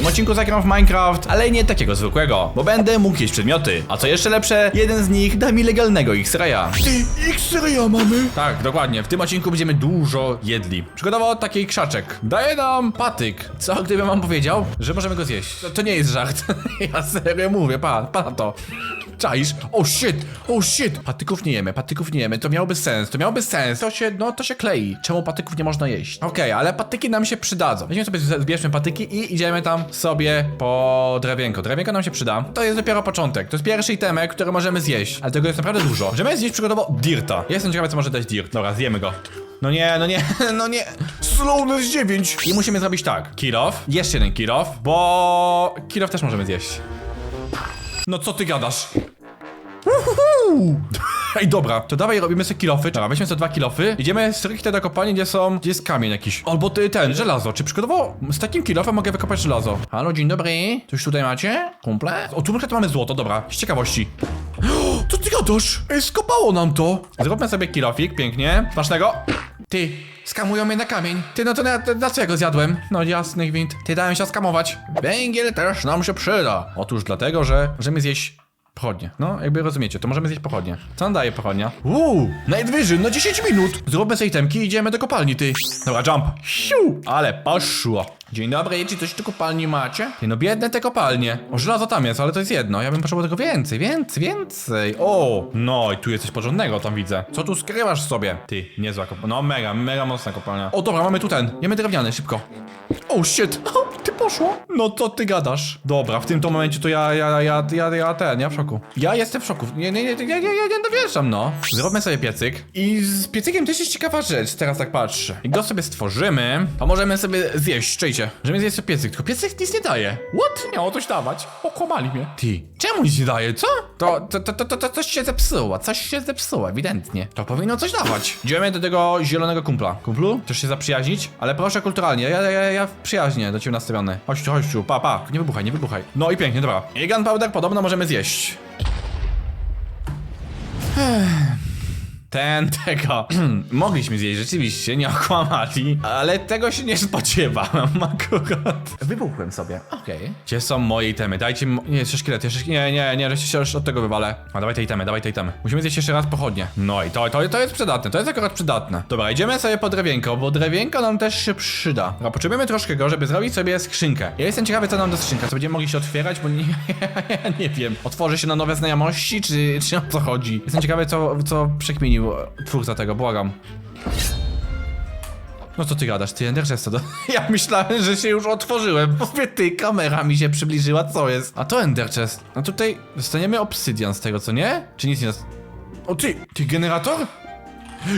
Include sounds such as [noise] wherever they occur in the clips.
tym odcinku zagram w Minecraft, ale nie takiego zwykłego, bo będę mógł jeść przedmioty. A co jeszcze lepsze, jeden z nich da mi legalnego X-raya. Ty, X-raya mamy? Tak, dokładnie. W tym odcinku będziemy dużo jedli. Przykładowo taki krzaczek. Daje nam patyk. Co gdybym wam powiedział, że możemy go zjeść? To, to nie jest żart. [laughs] ja serio mówię, pa, pa to. Czaisz? Oh shit, oh shit. Patyków nie jemy, patyków nie jemy. To miałoby sens, to miałoby sens. To się, no to się klei. Czemu patyków nie można jeść? Okej, ale patyki nam się przydadzą. Weźmiemy sobie, zbierzmy patyki i idziemy tam sobie po drewienko. Drewienko nam się przyda. To jest dopiero początek. To jest pierwszy itemek, który możemy zjeść. Ale tego jest naprawdę dużo. Możemy zjeść przykładowo dirta. Ja jestem ciekawy, co może dać dirt. Dobra, zjemy go. No nie, no nie, [laughs] no nie. Slowness 9. I musimy zrobić tak. Kill off. Jeszcze jeden kill off, bo kill off też możemy zjeść. No co ty gadasz? Uhuhu. [laughs] Ej, dobra, to dawaj robimy sobie kilofy. Dobra, weźmy sobie dwa kilofy. Idziemy stricte do kopalni, gdzie są, gdzie jest kamień jakiś. Albo ty, ten, żelazo. Czy przykładowo z takim kilofem mogę wykopać żelazo? Halo, dzień dobry. Coś tutaj macie? Kumple? O, tu mamy złoto, dobra. Z ciekawości. [gasps] Co ty gadasz? Ej, skopało nam to. Zróbmy sobie kilofik, pięknie. Smacznego. Ty, skamują mnie na kamień. Ty, no to na, na co ja go zjadłem? No jasny gwint. Ty, dałem się skamować. Węgiel też nam się przyda. Otóż dlatego, że możemy zjeść pochodnie. No, jakby rozumiecie, to możemy zjeść pochodnie. Co nam daje pochodnia? Uuu, najwyżej, na 10 minut. Zróbmy sobie temki i idziemy do kopalni, ty. Dobra, jump. Siu, ale poszło. Dzień dobry, czy coś tu kopalni macie? No biedne te kopalnie. O, żelazo tam jest, ale to jest jedno. Ja bym potrzebował tego więcej, więcej, więcej. O, no i tu jest coś porządnego, tam widzę. Co tu skrywasz sobie? Ty, niezła kopalnia. No, mega, mega mocna kopalnia. O, dobra, mamy tu ten. Jemy drewniany, szybko. O, shit. [laughs] Ty poszło. No to ty gadasz. Dobra, w tym to momencie to ja, ja, ja, ja, ja ten, ja w szoku. Ja jestem w szoku. Nie, nie, nie, nie, nie, nie, nie dowierzam, no. Zróbmy sobie piecyk. I z piecykiem też jest ciekawa rzecz, teraz tak patrzę. Jak go sobie stworzymy, to możemy sobie zjeść, czujcie. Możemy zjeść sobie piecyk, tylko piecyk nic nie daje. What? Miało coś dawać. Okłamali mnie. Ty, czemu nic nie daje, co? To, to, to, to, to, to coś się zepsuło, coś się zepsuło, ewidentnie. To powinno coś dawać. [laughs] Idziemy do tego zielonego kumpla. Kumplu, chcesz się zaprzyjaźnić? Ale proszę kulturalnie, ja, ja, ja przyjaźnie do ciebie nastawiony. Chodź tu, chodź tu, pa, pa, nie wybuchaj, nie wybuchaj. No i pięknie, dobra. I gunpowder podobno możemy zjeść. Ten, [laughs] tego. [clears throat] Mogliśmy zjeść, rzeczywiście, nie okłamali, ale tego się nie spodziewałem [laughs] akurat. Wybuchłem sobie. Okej. Gdzie są moje itemy? Dajcie mi... Nie, jeszcze szkielet, jeszcze... Nie, nie, nie, jeszcze się już od tego wywalę. A dawaj te itemy, dawaj te itemy. Musimy zjeść jeszcze raz pochodnie. No i to, to, to jest przydatne, to jest akurat przydatne. Dobra, idziemy sobie po drewienko, bo drewienko nam też się przyda. Dobra, potrzebujemy troszkę go, żeby zrobić sobie skrzynkę. Ja jestem ciekawy, co nam do skrzynka, co będziemy mogli się otwierać, bo nie, [laughs] ja nie wiem. Otworzy się na nowe znajomości, czy, czy o co chodzi? Jestem ciekawy, co, co przekminił e, twórca tego, błagam. No co ty gadasz, ty Ender Chest to do... [laughs] Ja myślałem, że się już otworzyłem. Mówię, ty, kamera mi się przybliżyła, co jest? A to Ender Chest. No tutaj dostaniemy obsydian z tego, co nie? Czy nic nie. O ty, ty generator?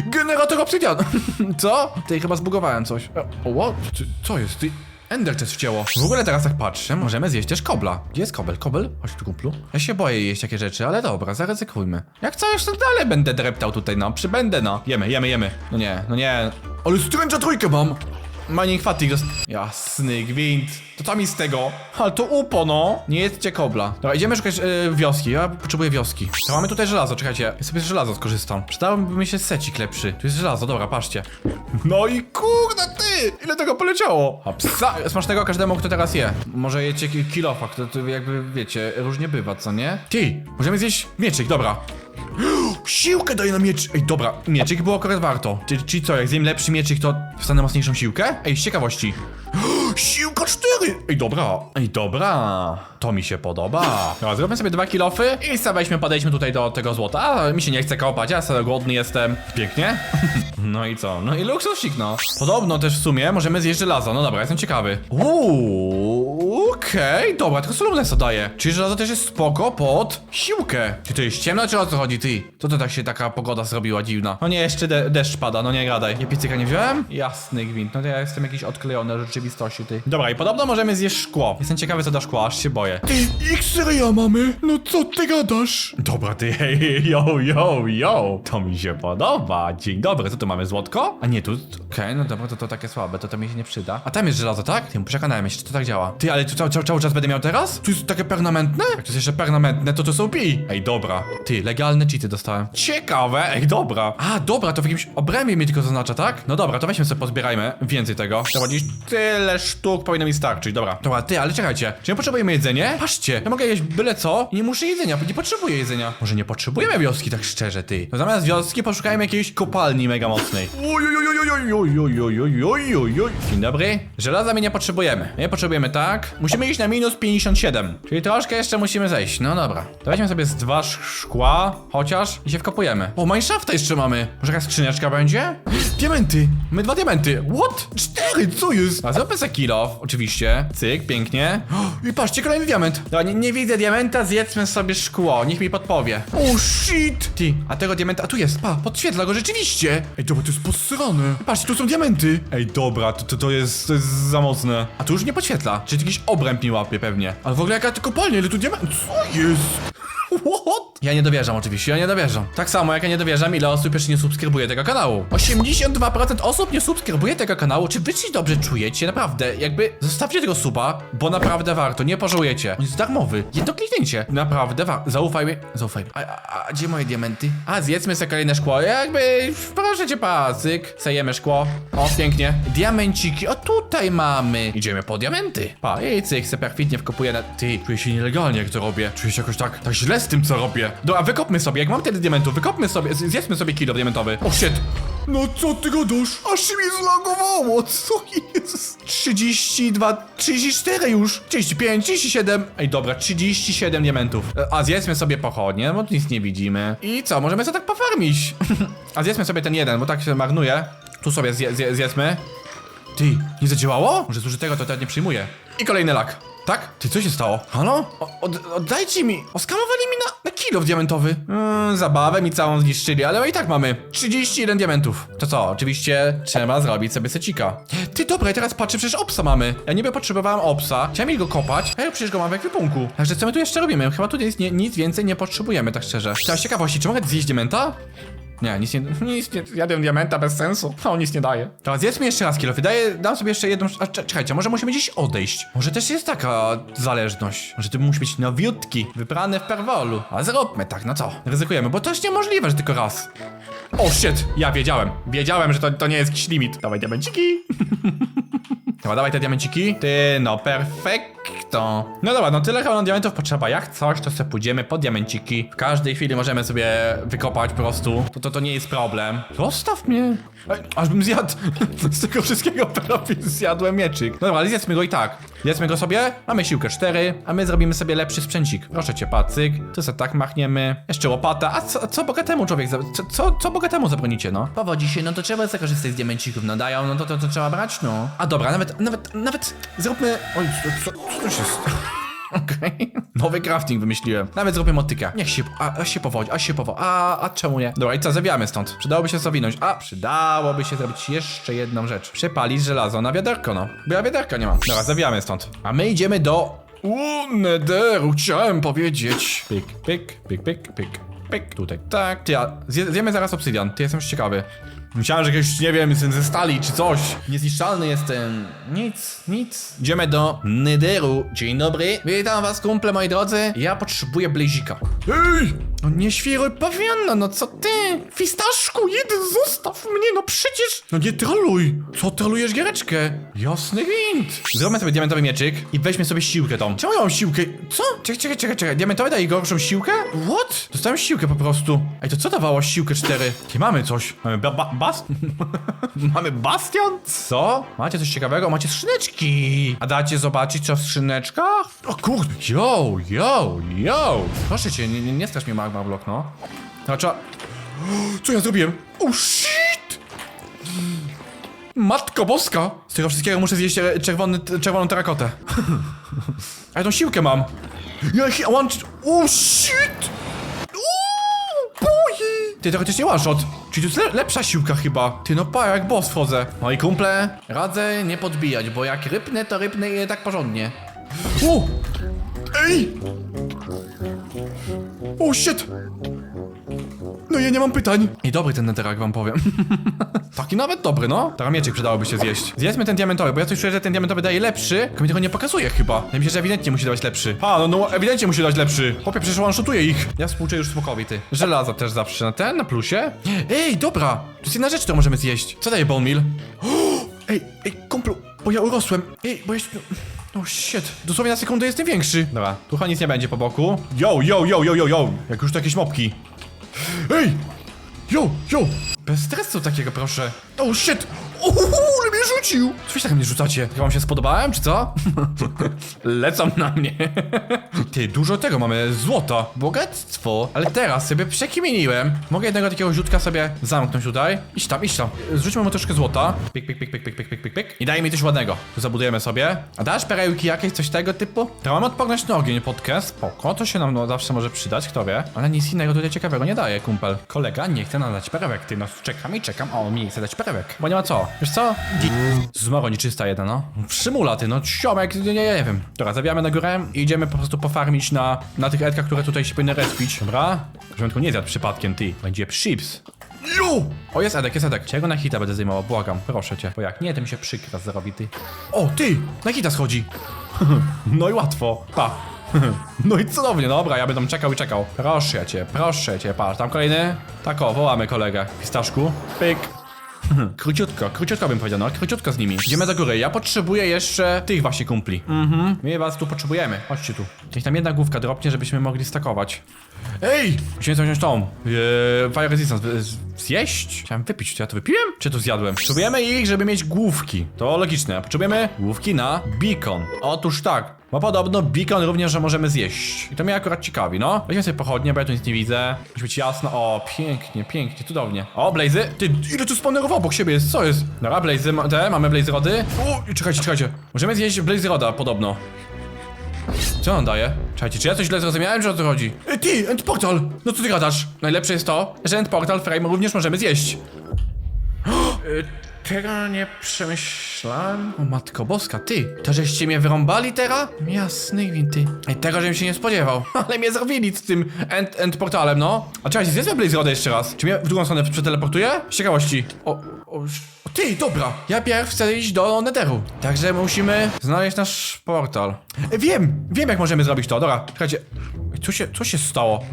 Generator obsydian! [laughs] co? Ty, chyba zbugowałem coś. O, what? Co jest? Ty... Ender Chest wcięło. W ogóle teraz tak patrzę, możemy zjeść też kobla. Gdzie jest kobel? Kobel? Chodź tu, kumplu. Ja się boję jeść takie rzeczy, ale dobra, zaryzykujmy. Jak coś, to dalej będę dreptał tutaj, no. Przybędę, no. Jemy, jemy, jemy. No nie, no nie. Ale stręcza trójkę mam. Mining fatigue. dost- Jasny gwint. To tam z tego. Ale to upo, no. Nie jedzcie kobla. Dobra, idziemy szukać e, wioski. Ja potrzebuję wioski. To mamy tutaj żelazo, czekajcie. Ja sobie z żelazo skorzystam. Przydałoby mi się secik lepszy. Tu jest żelazo, dobra, patrzcie. No i kurde ty! Ile tego poleciało? A psa! Smacznego każdemu, kto teraz je. Może jecie ki- kilofa, to, to jakby wiecie, różnie bywa, co nie? Ty! Możemy zjeść mieczyk, dobra. Siłkę daje na miecz. Ej, dobra, mieczyk było akurat warto. Czyli, czyli co, jak zjem lepszy mieczyk, to dostanę mocniejszą siłkę? Ej, z ciekawości. [gasps] Siłka 4. Ej, dobra. Ej, dobra. To mi się podoba. Dobra, zrobimy sobie dwa kilofy i sobie weźmy, podejdźmy tutaj do tego złota. A, mi się nie chce kopać, ja sobie głodny jestem. Pięknie. [laughs] No i co? No i luksusik, no. Podobno też w sumie możemy zjeść żelazo. No dobra, jestem ciekawy. Uuu, okej, dobra, tylko Solumnesa daje. Czyli żelazo też jest spoko pod siłkę. Czy to jest ciemno, czy o co chodzi, ty? Co to tak się taka pogoda zrobiła dziwna? No nie, jeszcze de deszcz pada, no nie gadaj. Ja piecyka nie wziąłem? Jasny gwint, no to ja jestem jakiś odklejony od rzeczywistości, ty. Dobra, i podobno możemy zjeść szkło. Jestem ciekawy, co da szkło, aż się boję. Ty, X-raya mamy. No co ty gadasz? Dobra, ty, hej, yo, yo, yo. To mi się podoba. Dzień dobry, co tu mamy, złotko? A nie, tu, okej, no dobra, to to takie słabe, to to mi się nie przyda. A tam jest żelazo, tak? Ty, przekonałem się, czy to tak działa. Ty, ale tu cały, cały cały, czas będę miał teraz? To jest takie permanentne? Jak to jest jeszcze permanentne, to to są pi. Ej, dobra. Ty, legalne cheaty dostałem. Ciekawe, ej, dobra. A, dobra, to w jakimś obrębie mi tylko zaznacza, tak? No dobra, to weźmy sobie, pozbierajmy więcej tego. Trzeba gdzieś tyle sztuk powinno mi starczyć, dobra. Dobra, ty, ale czekajcie. Czy my potrzebujemy jedzenie? Patrzcie, ja mogę jeść byle co i nie muszę jedzenia, bo nie potrzebuję jedzenia. Może nie potrzebujemy wioski, tak szczerze, ty. No zamiast wioski poszukajmy jakiejś kopalni mega mocnej. Dzień dobry. Żelaza my nie potrzebujemy. Nie potrzebujemy, tak? Musimy iść na minus 57. Czyli troszkę jeszcze musimy zejść. No dobra. Dawajmy sobie z dwa szkła, chociaż i się wkopujemy. O, Mineshafta jeszcze mamy. Może jakaś skrzyneczka będzie? Diamenty. My dwa diamenty. What? Cztery, co jest? A zobacz jaki za kilo, oczywiście. Cyk, pięknie. I patrzcie, kolejny diament. Dobra, nie, nie widzę diamenta, zjedzmy sobie szkło. Niech mi podpowie. O, shit. Ty, a tego diamenta, a tu jest, pa, podświetla go rzeczywiście. Ej, dobra, to jest posrane. Patrzcie, tu są diamenty. Ej, dobra, to, to, to, jest, to jest za mocne. A tu już nie podświetla. Czyli jakiś obręb mi łapie pewnie. Ale w ogóle jaka to kopalnia, ile tu diament... Co jest? [laughs] What? Ja nie dowierzam oczywiście, ja nie dowierzam. Tak samo jak ja nie dowierzam, ile osób jeszcze nie subskrybuje tego kanału. 82% osób nie subskrybuje tego kanału. Czy wy się dobrze czujecie? Naprawdę, jakby zostawcie tego suba, bo naprawdę warto, nie pożałujecie. On jest darmowy. Jedno kliknięcie. Naprawdę warto. Zaufaj mi. Zaufaj mi. A, a, a gdzie moje diamenty? A, zjedzmy sobie kolejne szkło. Jakby, proszę cię, pacyk. Sejemy szkło. O, pięknie. Diamenciki. O, tutaj mamy. Idziemy po diamenty. Pa, jej cyk, se perfidnie wkopuję na... Ty, czuję się nielegalnie, jak to robię. Czuję się jakoś tak, tak źle z tym, co robię. Dobra, wykopmy sobie. Jak mam tyle diamentów, wykopmy sobie, z- zjedzmy sobie kilo diamentowy. O, shit. No co ty gadasz? Aż się mi zlagowało, co jest? 32, 34 już, 35, 37. Ej, dobra, 37 diamentów. E, A zjedzmy sobie pochodnie, bo tu nic nie widzimy. I co, możemy sobie tak pofarmić. [laughs] A zjedzmy sobie ten jeden, bo tak się marnuje. Tu sobie zje, zje, zjedzmy. Ty, nie zadziałało? Może zużytego to teraz nie przyjmuję. I kolejny lak. Tak? Ty, co się stało? Halo? O, od, oddajcie mi! Oskamowali mi na, na kilo diamentowy. Mm, zabawę mi całą zniszczyli, ale i tak mamy 31 diamentów. To co? Oczywiście trzeba zrobić sobie secika. Ty, dobra, ja teraz patrzę, przecież opsa mamy. Ja niby potrzebowałem opsa, chciałem go kopać, a ja przecież go mam w ekwipunku. Także co my tu jeszcze robimy? Chyba tu nic, nie, nic więcej nie potrzebujemy, tak szczerze. Teraz ciekawości, czy mogę zjeść diamenta? Nie, nic nie, nic nie, jadłem diamenta bez sensu. No, nic nie daje. Teraz zjedzmy jeszcze raz kilo. Wydaje, dam sobie jeszcze jedną, a cze- czekajcie, może musimy gdzieś odejść. Może też jest taka zależność. Może ty musi być nowiutki, wybrany w perwolu. A zróbmy tak, no co? Ryzykujemy, bo to jest niemożliwe, że tylko raz. O, shit, ja wiedziałem. Wiedziałem, że to, to nie jest jakiś limit. Dawaj diamenciki. [laughs] Dobra, dawaj te diamenciki. Ty, no perfekto. No dobra, no tyle chyba diamentów potrzeba. Jak coś, to sobie pójdziemy po diamenciki. W każdej chwili możemy sobie wykopać po prostu. To, to, to nie jest problem. Zostaw mnie. Ej, aż bym zjadł. [laughs] Z tego wszystkiego prawie zjadłem mieczyk. No dobra, ale zjedzmy go i tak. Zjedzmy go sobie. Mamy siłkę 4, a my zrobimy sobie lepszy sprzęcik. Proszę cię, pacyk. Tu sobie tak machniemy. Jeszcze łopata. A co, co bogatemu człowiek za... Co, co, co bogatemu zabronicie, no? Powodzi się, no to trzeba zakorzystać z diamencików. No dają, no to, to, to trzeba brać, no. A dobra, nawet, nawet, nawet zróbmy... Oj, co, co, co to się stało? [laughs] Okej. Nowy crafting wymyśliłem. Nawet zrobię motykę. Niech się, a, a się powodzi, a się powodzi. A, a czemu nie? Dobra, i co, zawijamy stąd. Przydałoby się zawinąć. A, przydałoby się zrobić jeszcze jedną rzecz. Przepalić żelazo na wiaderko, no. Bo ja wiaderka nie mam. Dobra, zawijamy stąd. A my idziemy do... U, nederu, chciałem powiedzieć. Pyk, pyk, pyk, pyk, pyk. Pyk, tutaj. Tak, ty, a zje, zjemy zaraz obsydian. Ty, jestem już ciekawy. Myślałem, że jakieś, nie wiem, jestem ze stali czy coś. Niezniszczalny jestem. Nic, nic. Idziemy do Nederu. Dzień dobry. Witam was, kumple, moi drodzy. Ja potrzebuję blazika. Ej! No nie świruj pawiana, no co ty? Fistaszku, jeden zostaw mnie, no przecież... No nie troluj! Co trolujesz giereczkę? Jasny gwint. Zróbmy sobie diamentowy mieczyk i weźmy sobie siłkę tą. Czemu ja mam siłkę? Co? Czekaj, czekaj, czekaj, czekaj. Diamentowy daje gorszą siłkę? What? Dostałem siłkę po prostu. Ej, to co dawało siłkę 4? Ty mamy coś. Mamy ba ba bast? [laughs] mamy bastion? Co? Macie coś ciekawego? Macie skrzyneczki. A dacie zobaczyć co w skrzyneczkach? O kurde. Yo, yo, yo. Proszę cię, nie, nie, nie strasz mnie magma blok, no. No trzeba... [gasps] Co ja zrobiłem? Oh shit! Matko boska! Z tego wszystkiego muszę zjeść e, czerwony, czerwoną terakotę. [laughs] A ja tą siłkę mam. Ja chi- łącz... Oh shit! Uuu, Boi! Ty teoretycznie one shot. Czyli to jest le lepsza siłka chyba. Ty no pa, jak boss wchodzę. Moi kumple, radzę nie podbijać, bo jak rypnę, to rypnę i tak porządnie. Ej! O, shit! No ja nie mam pytań. I dobry ten netherrack wam powiem. [laughs] Taki nawet dobry, no. Teraz mieczek przydałoby się zjeść. Zjedzmy ten diamentowy, bo ja coś czuję, że ten diamentowy daje lepszy, tylko mi tego nie pokazuje chyba. Ja myślę, że ewidentnie musi dawać lepszy. A, no, no ewidentnie musi dać lepszy. Chłopie, przecież one-shotuje ich. Ja współczuję już smokowi, ty. Żelaza też zawsze na ten, na plusie. Ej, dobra. To jest jedna rzecz, którą możemy zjeść. Co daje bone meal? [gasps] Ej, ej, kumplu, bo ja urosłem. Ej, bo jeszcze... Oh shit, dosłownie na sekundę jestem większy. Dobra, tu chyba nic nie będzie po boku. Yo, yo, yo, yo, yo, yo. Jak już to jakieś mopki. Ej! Yo, yo! Bez stresu takiego, proszę. O, shit! Ale mnie rzucił! Coś tak mnie rzucacie? Ja wam się spodobałem, czy co? [laughs] Lecą na mnie. Ty, dużo tego mamy, złota, bogactwo. Ale teraz sobie przekimieniłem. Mogę jednego takiego rzutka sobie zamknąć tutaj. Idź tam, idź tam. Zrzućmy mu troszkę złota. Pik, pik, pik, pik, pik, pik, pik, pik, pik. I daj mi coś ładnego. Tu zabudujemy sobie. A dasz perełki jakieś, coś tego typu? To mamy odporność na ogień, podkę. Spoko, to się nam no, zawsze może przydać, kto wie. Ale nic innego tutaj ciekawego nie daje, kumpel. Kolega nie chce nam dać perełek, ty no czekam i czekam, a on mi nie chce dać perełek. Bo nie ma co. Wiesz co? Zmaro nieczysta jedna, no. Przymula ty, no siomek, nie, nie, nie wiem. Dobra, zabijamy na górę i idziemy po prostu pofarmić na, na tych edkach, które tutaj się powinny respić. Dobra? Żebym tylko nie zjadł przypadkiem, ty. Będzie chips. Yo! O, jest Edek, jest Edek. Czego na hita będę zdejmował? Błagam, proszę cię. Bo jak nie, to mi się przykra zrobi, ty. O, ty! Na hita schodzi. [laughs] no i łatwo. Pa. [laughs] no i cudownie, dobra, ja będę czekał i czekał. Proszę cię, proszę cię, patrz, tam kolejny. Tak o, wołamy kolegę. Pistaszku. Pyk. [clears throat] Króciutko, króciutko bym powiedział, no, króciutko z nimi. Idziemy do góry. Ja potrzebuję jeszcze tych właśnie kumpli. Mhm. My was tu potrzebujemy. Chodźcie tu. Niech tam jedna główka dropnie, żebyśmy mogli stakować. Ej! Musimy coś wziąć tą. Eee, fire resistance. Zjeść? Chciałem wypić. Czy ja to wypiłem? Czy to zjadłem? Potrzebujemy ich, żeby mieć główki. To logiczne. Potrzebujemy główki na beacon. Otóż tak. Bo podobno beacon również że możemy zjeść. I to mnie akurat ciekawi, no. Weźmy sobie pochodnie, bo ja tu nic nie widzę. Musi być jasno. O, pięknie, pięknie, cudownie. O, blazy. Ty, Ile tu spawnerów obok siebie jest? Co jest? dobra, blazy, te, mamy blazy rody. O, czekajcie, czekajcie. Możemy zjeść blazy roda, podobno. Co on daje? Czekajcie, czy ja coś źle zrozumiałem, czy o co chodzi? Ej, ty, end portal! No co ty gadasz? Najlepsze jest to, że End Portal Frame również możemy zjeść. [gasps] Y, Tego nie przemyślałem. O matko boska, ty, to żeście mnie wyrąbali teraz? Jasny gwint, ty. Ej, tego żebym się nie spodziewał. [laughs] Ale mnie zrobili z tym end, end portalem, no. A czekajcie, zjedzmy Blaze Roda jeszcze raz. Czy mnie w drugą stronę przeteleportuje? Z ciekawości. O, o, o, ty, dobra. Ja pierw chcę iść do Netheru. Także musimy znaleźć nasz portal. E, wiem, wiem jak możemy zrobić to, dobra. Czekajcie. Ej, Co się, co się stało?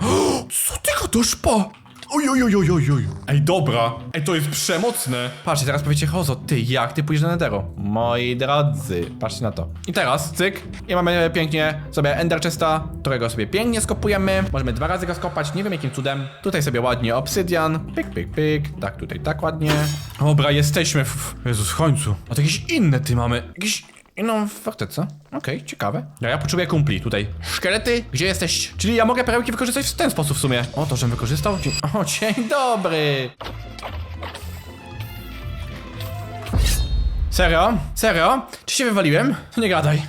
[gasps] Co ty gadasz, pa? Oj, oj, oj, oj, oj, oj. Ej, dobra. Ej, to jest przemocne. Patrzcie, teraz powiecie, Hozo, ty, jak ty pójdziesz do Netheru? Moi drodzy, patrzcie na to. I teraz, cyk, i mamy pięknie sobie Ender Chesta, którego sobie pięknie skopujemy. Możemy dwa razy go skopać, nie wiem jakim cudem. Tutaj sobie ładnie obsydian, pyk, pyk, pyk. Tak, tutaj tak ładnie. Dobra, jesteśmy w... Jezus, w końcu. A to jakieś inne ty mamy. Jakieś inną fortecę. Okej, ciekawe. Ja, ja potrzebuję kumpli tutaj. Szkielety, gdzie jesteś? Czyli ja mogę perełki wykorzystać w ten sposób w sumie. O, to, żebym wykorzystał? Dzień... O, dzień dobry. Serio? Serio? Czy się wywaliłem? Nie gadaj.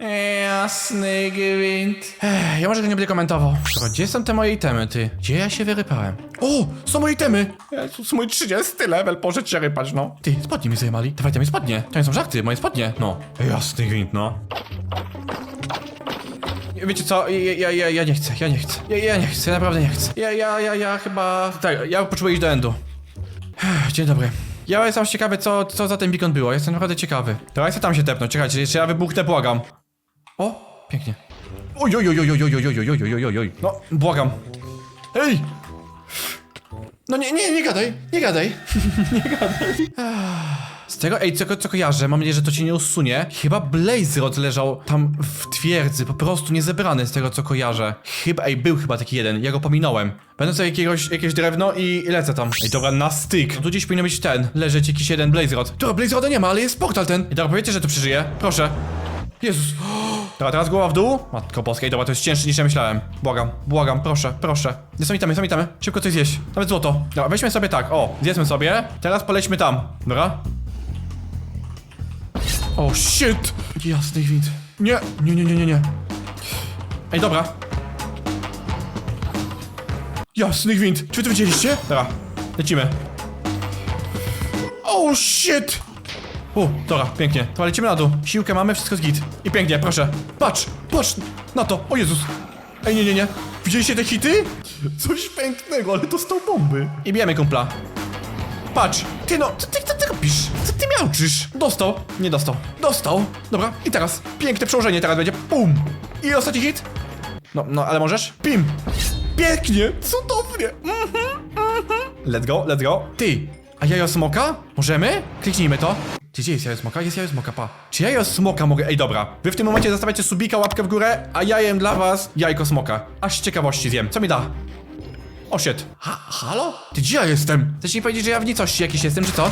[laughs] Jasny gwint. Ech, ja może go nie będę komentował. Dobra, gdzie są te moje itemy, ty? Gdzie ja się wyrypałem? O, są moje temy! Jezus, mój 30 level, poszedł się rypać, no. Ty, spodnie mi zajmali. Dawaj, tam mi spodnie. To nie są żarty, moje spodnie. No. Jasny gwint, no. Wiecie co, ja, ja, ja, ja nie chcę, ja nie chcę. Ja, ja nie chcę, ja naprawdę nie chcę. Ja, ja, ja, ja chyba... Tak, ja potrzebuję iść do endu. Dzień dobry. Ja jestem ciekawy, co, co za ten beacon było. Jestem naprawdę ciekawy. Dobra, chcę tam się tepnąć. Czekajcie, jeszcze ja wybuchnę, błagam. O, pięknie. Oj, oj, oj, oj, oj, oj, oj, oj, oj, oj, oj, oj. No, błagam. Ej! No nie, nie, nie gadaj, nie gadaj. [laughs] nie gadaj. Z tego, ej, co, co kojarzę, mam nadzieję, że to cię nie usunie. Chyba Blaze Rod leżał tam w twierdzy, po prostu niezebrany z tego, co kojarzę. Chyba, ej, był chyba taki jeden, ja go pominąłem. Będę sobie jakiegoś, jakieś drewno i lecę tam. Ej, dobra, na styk. No tu gdzieś powinien być ten, leżeć jakiś jeden Blaze Rod. Dobra, Blaze Roda nie ma, ale jest portal ten. I dobra, powiedzcie, że to przeżyje, proszę. Jezus. [gasps] Dobra, teraz głowa w dół. Matko boskiej, dobra, to jest cięższe niż ja myślałem. Błagam, błagam, proszę, proszę. Nie są itemy. Szybko coś zjeść. Nawet złoto. Dobra, weźmy sobie tak, o, zjedzmy sobie. Teraz polećmy tam, dobra? O, shit! Jasny gwint. Nie, nie, nie, nie, nie, nie. Ej, dobra. Jasny gwint. Czy wy to widzieliście? Dobra, lecimy. Oh shit! U, dobra, pięknie. To lecimy na dół. Siłkę mamy, wszystko jest git. I pięknie, proszę. Patrz, patrz na to. O Jezus. Ej, nie, nie, nie. Widzieliście te hity? Coś pięknego, ale dostał bomby. I bijemy kumpla. Patrz. Ty no, co ty, co ty robisz? Co ty miałczysz? Dostał. Nie dostał. Dostał. Dobra, i teraz. Piękne przełożenie teraz będzie. Pum. I ostatni hit. No, no, ale możesz? Pim. Pięknie. Cudownie. Let's go, let's go. Ty, a jajo smoka? Możemy? Kliknijmy to. Gdzie, gdzie jest jajo smoka? Jest jajo smoka, pa. Czy jajo smoka mogę... Ej, dobra. Wy w tym momencie zostawiacie subika, łapkę w górę, a ja jem dla was jajko smoka. Aż z ciekawości zjem. Co mi da? O shit. Ha, halo? Ty gdzie ja jestem? Chcesz mi powiedzieć, że ja w nicości jakiś jestem, czy co?